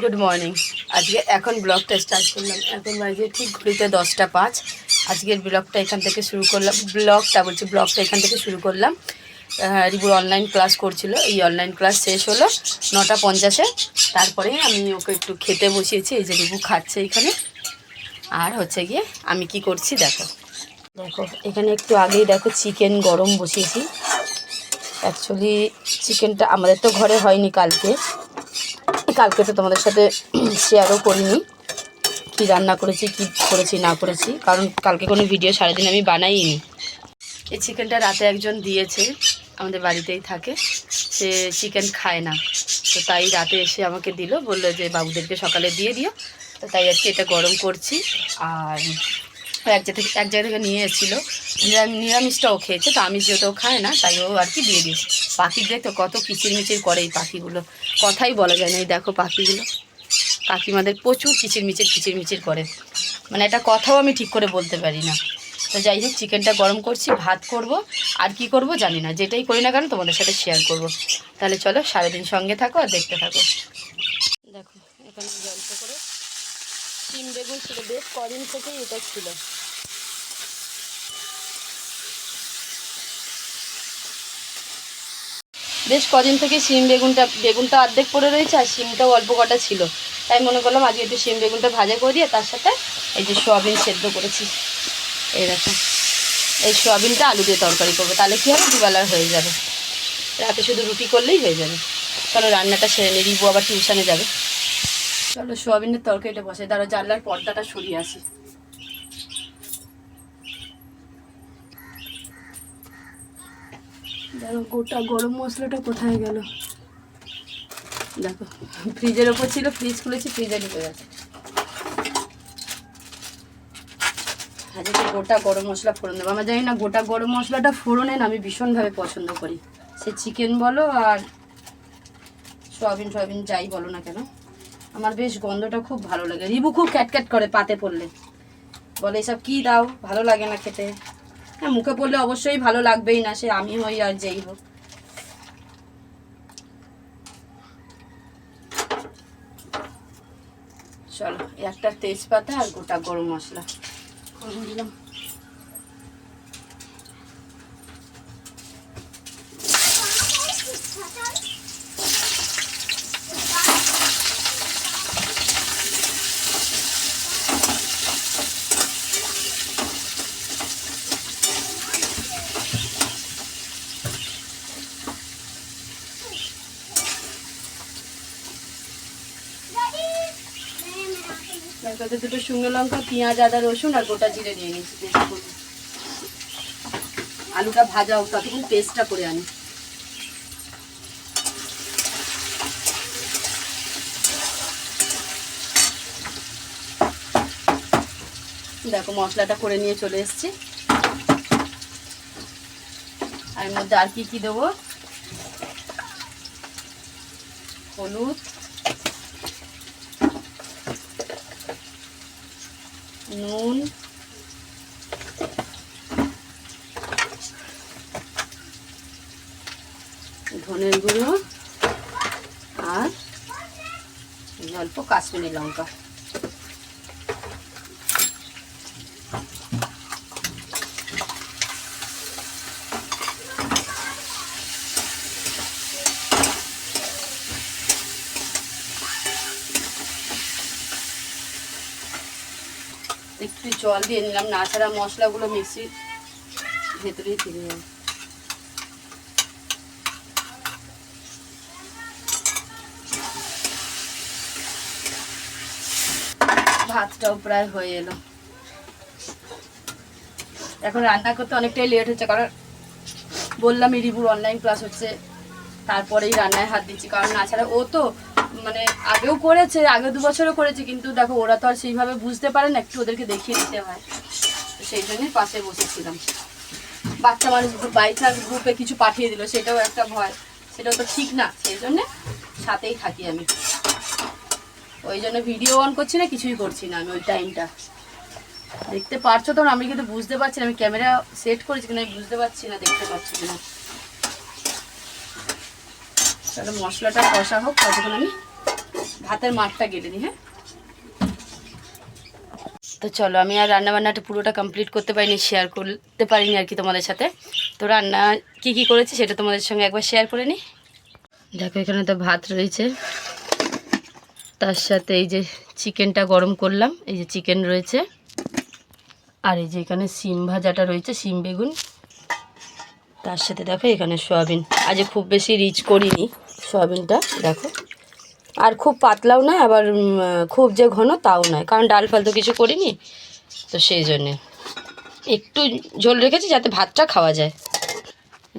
Good morning আজকে এখন ব্লগটা স্টার্ট করলাম। এখন বাজে ঠিক ঘড়িতে দশটা পাঁচ। আজকের ব্লগটা এখান থেকে শুরু করলাম। ব্লগটা বলছি, ব্লগটা এখান থেকে শুরু করলাম। রিবুর অনলাইন ক্লাস করছিল। এই অনলাইন ক্লাস শেষ হলো নটা পঞ্চাশে। তারপরে আমি ওকে একটু খেতে বসিয়েছি। এই যে রিবু খাচ্ছে এখানে। আর হচ্ছে গিয়ে আমি কি করছি দেখো। দেখো, এখানে একটু আগেই দেখো চিকেন গরম বসিয়েছি। অ্যাকচুয়ালি চিকেনটা আমাদের তো ঘরে হয়নি কালকে। কালকে তো তোমাদের সাথে শেয়ারও করিনি। কি রান্না করেছি, কি করেছি, না করেছি। কারণ কালকে কোনো ভিডিও সারাদিন আমি বানাইনি। এই চিকেনটা রাতে একজন দিয়েছে, আমাদের বাড়িতেই থাকে। সে চিকেন খায় না। তো তাই রাতে এসে আমাকে দিল, বলল যে বাবুদেরকে সকালে দিয়ে দিও। তো তাই আজকে এটা গরম করছি। আর এক জায়গা থেকে, এক জায়গা থেকে নিয়ে এসেছিল। নিরামিষটাও খেয়েছে, তো আমি যেহেতু খায় না, তাই ও আর কি দিয়ে দিয়েছে। পাখিদের তো কত কিচিরমিচির করে এই পাখিগুলো। কথাই বলা যায় না। এই দেখো পাখিগুলো। কাকিমাদের প্রচুর কিচিরমিচির কিচিরমিচির করে। মানে একটা কথাও আমি ঠিক করে বলতে পারি না। তো যাই হোক চিকেনটা গরম করছি, ভাত করব। আর কি করব জানি না। যেটাই করি না কেন তোমাদের সাথে শেয়ার করব। তাহলে চলো, সারাদিন সঙ্গে থাকো আর দেখতে থাকো। দেখো, এখানে জল্প করে সিম বেগুন ছিল। বেশ কদিন থেকেই এটা ছিল। বেশ কদিন থেকে শিম বেগুনটা বেগুনটা অর্ধেক পড়ে রয়েছে আর সিমটাও অল্প কটা ছিল। তাই মনে করলাম আজকে একটু শিম বেগুনটা ভাজা করে দিয়ে তার সাথে এই যে সোয়াবিন সেদ্ধ করেছি। দেখো, এই সোয়াবিনটা আলু দিয়ে তরকারি করব, তাহলে কী হবে? দুবেলার হয়ে যাবে। রাতে শুধু রুটি করলেই হয়ে যাবে। চলো রান্নাটা সেরে নিয়ে রিবু আবার টিউশনে যাবে। চলো সোয়াবিনের তরকারিটা বসে দাঁড়ো জানলার পর্দাটা সরিয়ে আসি। দেখো, গোটা গরম মশলাটা কোথায় গেল? দেখো, ফ্রিজের ওপর ছিল, ফ্রিজ খুলেছি, ফ্রিজে ঢুকে গেছে। গোটা গরম মশলা ফোড়ন দেবো। আমরা জানি না, গোটা গরম মশলাটা ফোড়নে না, আমি ভীষণভাবে পছন্দ করি। সে চিকেন বলো আর সয়াবিন সয়াবিন যাই বলো না কেন, আমার বেশ গন্ধটা খুব ভালো লাগে। রিবু খুব ক্যাটক্যাট করে পাতে পড়লে। বলে, এসব কী দাও? ভালো লাগে না খেতে। হ্যাঁ মুখে পড়লে অবশ্যই ভালো লাগবেই না, সে আমি হই আর যেই হোক। চলো একটা তেজপাতা আর গোটা গরম মশলা। দিলাম। তারপরে দুটো শুকনো লঙ্কা, পেঁয়াজ, আদা, রসুন আর গোটা জিরে নিয়ে নিয়েছি, পেস্ট আলুটা ভাজা হোক, ততক্ষণ পেস্টটা করে আনি। দেখো, মশলাটা করে নিয়ে চলে এসেছি। আর মধ্যে আর কি কি দেবো? হলুদ নুন। ধনের গুঁড়ো আর অল্প কাশ্মীরি লঙ্কা। একটু জল দিয়ে নিলাম। না ছাড়া মশলাগুলো মিক্সির ভেতরেই থেকে যাবে। ভাতটাও প্রায় হয়ে এলো। এখন রান্না করতে অনেকটাই লেট হচ্ছে, কারণ বললাম রিবুর অনলাইন ক্লাস হচ্ছে, তারপরেই রান্নায় হাত দিচ্ছি, কারণ না ছাড়া ও তো মানে আগেও করেছে আগে দু বছরও করেছে, কিন্তু দেখো ওরা তো আর সেইভাবে বুঝতে পারে না, একটু ওদেরকে দেখিয়ে দিতে হয়। সেই জন্যই পাশে বসেছিলাম। বাচ্চা মানুষ বাই চান্স গ্রুপে কিছু পাঠিয়ে দিল, সেটাও একটা ভয়। সেটাও তো ঠিক না, সেই জন্যে সাথেই থাকি আমি। ওই জন্য ভিডিও অন করছি না, কিছুই করছি না আমি ওই টাইমটা দেখতে পারছ তো আমি কিন্তু বুঝতে পারছি না, আমি ক্যামেরা সেট করেছি কিনা, আমি বুঝতে পারছি না, দেখতে পাচ্ছি কিনা। তাহলে মশলাটা কষা হোক, ততক্ষণ আমি ভাতের মাঠটা গেলে নি হ্যাঁ? তো চলো, আমি আর রান্নাবান্নাটা পুরোটা কমপ্লিট করতে পারিনি শেয়ার করতে পারিনি আর কি তোমাদের সাথে। তো রান্না কি কি করেছি সেটা তোমাদের সঙ্গে একবার শেয়ার করে নিই। দেখো, এখানে তো ভাত রয়েছে। তার সাথে এই যে চিকেনটা গরম করলাম, এই যে চিকেন রয়েছে। আর এই যে এখানে সিম ভাজাটা রয়েছে সিম বেগুন। তার সাথে দেখো, এখানে সয়াবিন। আজ খুব বেশি রিচ করিনি। সয়াবিনটা, দেখো। আর খুব পাতলাও নয়, আবার খুব যে ঘন তাও নয়, কারণ ডাল ফাল তো কিছু করিনি, তো সেই জন্যে। একটু ঝোল রেখেছি যাতে ভাতটা খাওয়া যায়।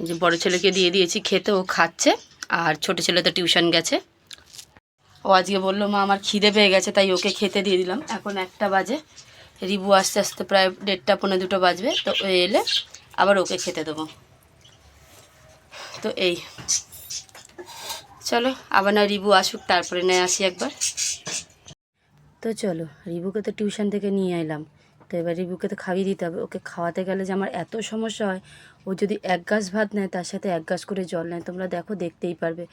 যে বড়ো ছেলেকে দিয়ে দিয়েছি, খেতে ও খাচ্ছে, আর ছোট ছেলে তো টিউশন গেছে। ও আজকে বলল, মা, আমার খিদে পেয়ে গেছে, তাই ওকে খেতে দিয়ে দিলাম। এখন একটা বাজে, রিবু আস্তে আস্তে প্রায় দেড়টা পনেরো দুটো বাজবে, তো এলে আবার ওকে খেতে দেবো। তো এই। চলো, আবার না রিবু আসুক, তারপরে নয় আসি একবার। তো চলো, রিবুকে তো টিউশন থেকে নিয়ে এলাম তো এবার রিবুকে তো খাইয়ে দিতে হবে। ওকে খাওয়াতে গেলে যে আমার এত সমস্যা হয়, ও যদি এক গাছ ভাত নেয়, তার সাথে এক গাছ করে জল নেয়, তোমরা দেখো, দেখতেই পারবে।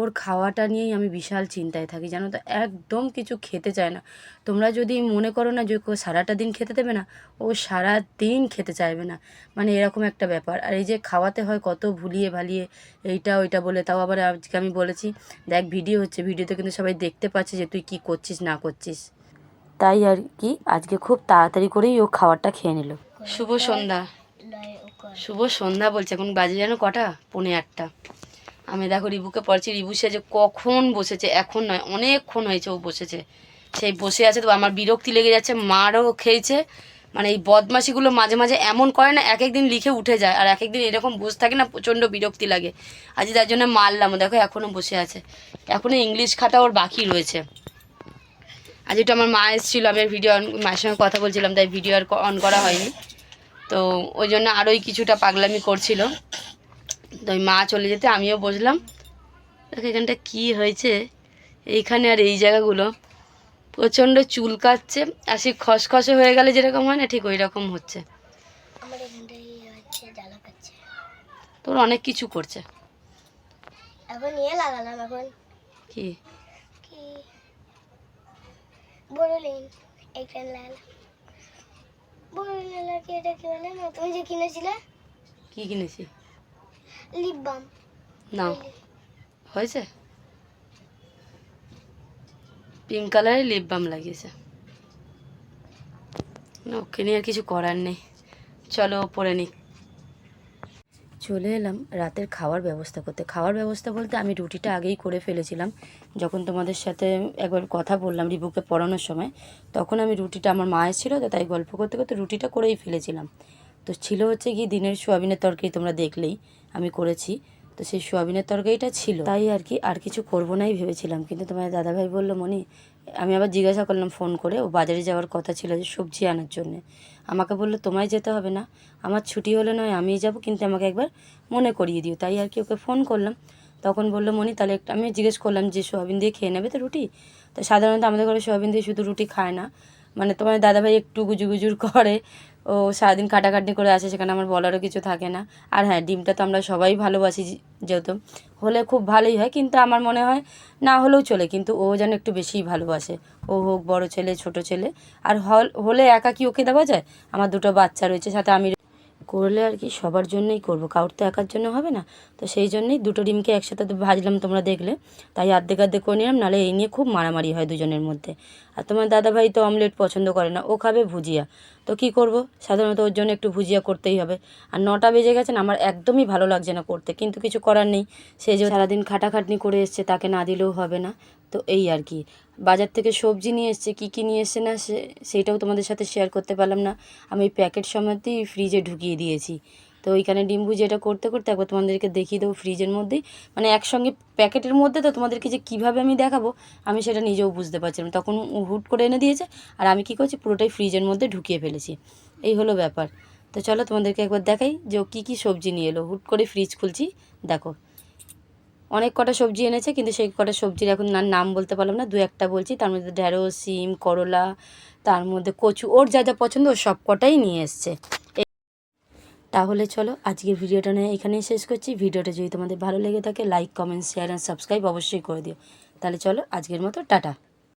ওর খাওয়াটা নিয়েই আমি বিশাল চিন্তায় থাকি, জানো তো? একদম কিছু খেতে চায় না। তোমরা যদি মনে করো না যে ওকে সারাটা দিন খেতে দেবে না, ও সারা দিন খেতে চাইবে না। মানে এরকম একটা ব্যাপার। আর এই যে খাওয়াতে হয় কত ভুলিয়ে ভালিয়ে, এইটা ওইটা বলে, তাও আবার আজকে আমি বলেছি, দেখ ভিডিও হচ্ছে ভিডিওতে কিন্তু সবাই দেখতে পাচ্ছে যে তুই কি করছিস, না করছিস। তাই আর কি আজকে খুব তাড়াতাড়ি করেই ও খাবারটা খেয়ে নিল। শুভ সন্ধ্যা। শুভ সন্ধ্যা বলছে, এখন বাজে যেন কটা? পৌনে আটটা। আমি দেখো রিবুকে পড়ছি, রিবু সে যে কখন বসেছে, এখন নয়, অনেকক্ষণ হয়েছে ও বসেছে। সেই বসে আছে তো আমার বিরক্তি লেগে যাচ্ছে, মারও খেয়েছে। মানে এই বদমাশিগুলো মাঝে মাঝে এমন করে না এক একদিন লিখে উঠে যায়, আর এক একদিন এরকম বসে থাকে না, প্রচণ্ড বিরক্তি লাগে। আজ তার জন্য মারলাম, দেখো এখনও বসে আছে। এখনও ইংলিশ খাতা ওর বাকি রয়েছে। আজ একটু আমার মা এসেছিল আমি ভিডিও অন মায়ের সঙ্গে কথা বলছিলাম তাই ভিডিও আর অন করা হয়নি। তো ওই জন্য আরোই কিছুটা পাগলামি করছিল। তো ওই মা চলে যেতে আমিও বসলাম। দেখো এখানটা কী হয়েছে? এইখানে আর এই জায়গাগুলো। প্রচণ্ড চুল কাচ্ছে আর সেই খসখসে হয়ে গেলে যেরকম হয় না ঠিক ওই রকম হচ্ছে। তোর অনেক কিছু করছে। এখন নিয়ে লাগালাম এখন। কি? বড়লিন এখান লাল বড়লিন কি এটা কি বলে? না তুমি যে কিনেছিলে? কি কিনেছি? লিপ বাম নাও হয়েছে? পিঙ্ক কালারের লিপ বাম লাগিয়েছে। না ওকে নিয়ে আর কিছু করার নেই। চলো পরে নিক। চলে এলাম রাতের খাওয়ার ব্যবস্থা করতে। খাওয়ার ব্যবস্থা বলতে আমি রুটিটা আগেই করে ফেলেছিলাম। যখন তোমাদের সাথে একবার কথা বললাম রিবুকে পড়ানোর সময়, তখন আমি রুটিটা, আমার মায়ের ছিল তো তাই গল্প করতে করতে রুটিটা করেই ফেলেছিলাম। তো ছিল হচ্ছে কি দিনের সোয়াবিনের তরকারি তোমরা দেখলেই আমি করেছি। তো সেই সোয়াবিনের তরকারিটা ছিল। তাই আর কি, আর কিছু করব নাই ভেবেছিলাম। কিন্তু তোমার দাদাভাই বলল মনি আমি আবার জিজ্ঞাসা করলাম ফোন করে, ও বাজারে যাওয়ার কথা ছিল যে সবজি আনার জন্যে। আমাকে বলল, তোমায় যেতে হবে না। আমার ছুটি হলে নয় আমি যাব, কিন্তু আমাকে একবার মনে করিয়ে দিও। তাই আর কি ওকে ফোন করলাম। তখন বলল মনি তাহলে একটা আমি জিজ্ঞেস করলাম যে, সোয়াবিন দিয়ে খেয়ে নেবে তো রুটি? তো সাধারণত আমাদের ঘরে সোয়াবিন দিয়ে শুধু রুটি খায় না। মানে তোমার দাদাভাই একটু গুজু গুজুর করে, ও সারাদিন কাটাকাটি করে আসে, সেখানে আমার বলারও কিছু থাকে না। আর হ্যাঁ ডিমটা তো আমরা সবাই ভালোবাসি যেহেতু। হলে খুব ভালোই হয়, কিন্তু আমার মনে হয় না হলেও চলে, কিন্তু ও যেন একটু বেশিই ভালোবাসে। ও হোক, বড় ছেলে, ছোট ছেলে। আর হল হলে একা কি ওকে দেওয়া যায়? আমার দুটো বাচ্চা রয়েছে, সাথে আমি করলে আর কি সবার জন্যই করব। কাউর তো একার জন্য হবে না। তো সেই জন্যই দুটো ডিমকে একসাথে ভাজলাম তোমরা দেখলে। তাই আর্ধেক আর্ধেক করে নিলাম, নাহলে এই নিয়ে খুব মারামারি হয় দুজনের মধ্যে। আর তোমার দাদাভাই তো অমলেট পছন্দ করে না, ও খাবে ভুজিয়া। তো কি করব? সাধারণত ওর জন্য একটু ভুজিয়া করতেই হবে। আর নটা বেজে গেছে না, আমার একদমই ভালো লাগছে না করতে, কিন্তু কিছু করার নেই। সে যে সারাদিন খাটাখাটনি করে এসছে, তাকে না দিলেও হবে না। তো এই আর কি। বাজার থেকে সবজি নিয়ে এসছে, কী কী নিয়ে এসছে না সে, সেইটাও তোমাদের সাথে শেয়ার করতে পারলাম না। আমি প্যাকেট সমেতই ফ্রিজে ঢুকিয়ে দিয়েছি। তো ওইখানে ডিম ভুজি এটা করতে করতে একবার তোমাদেরকে দেখিয়ে দেবো ফ্রিজের মধ্যেই মানে একসঙ্গে প্যাকেটের মধ্যে তো তোমাদেরকে যে কীভাবে আমি দেখাবো, আমি সেটা নিজেও বুঝতে পারছিলাম তখন হুট করে এনে দিয়েছে আর আমি কী করছি, পুরোটাই ফ্রিজের মধ্যে ঢুকিয়ে ফেলেছি। এই হলো ব্যাপার। তো চলো তোমাদেরকে একবার দেখাই যে ও কী কী সবজি নিয়ে এলো। হুট করে ফ্রিজ খুলছি। দেখো। অনেক কটা সবজি এনেছে, কিন্তু সেই কটা সবজির এখন না নাম বলতে পারলাম না। দু একটা বলছি, তার মধ্যে ঢেঁড়স, সিম, করলা, তার মধ্যে কচু, ওর যা যা পছন্দ ওর সব কটাই নিয়ে এসছে। তাহলে চলো, আজকের ভিডিওটা নিয়ে এখানেই শেষ করছি। ভিডিওটা যদি তোমাদের ভালো লেগে থাকে like comment share and subscribe অবশ্যই করে দিও। তাহলে চলো, আজকের মতো, টাটা।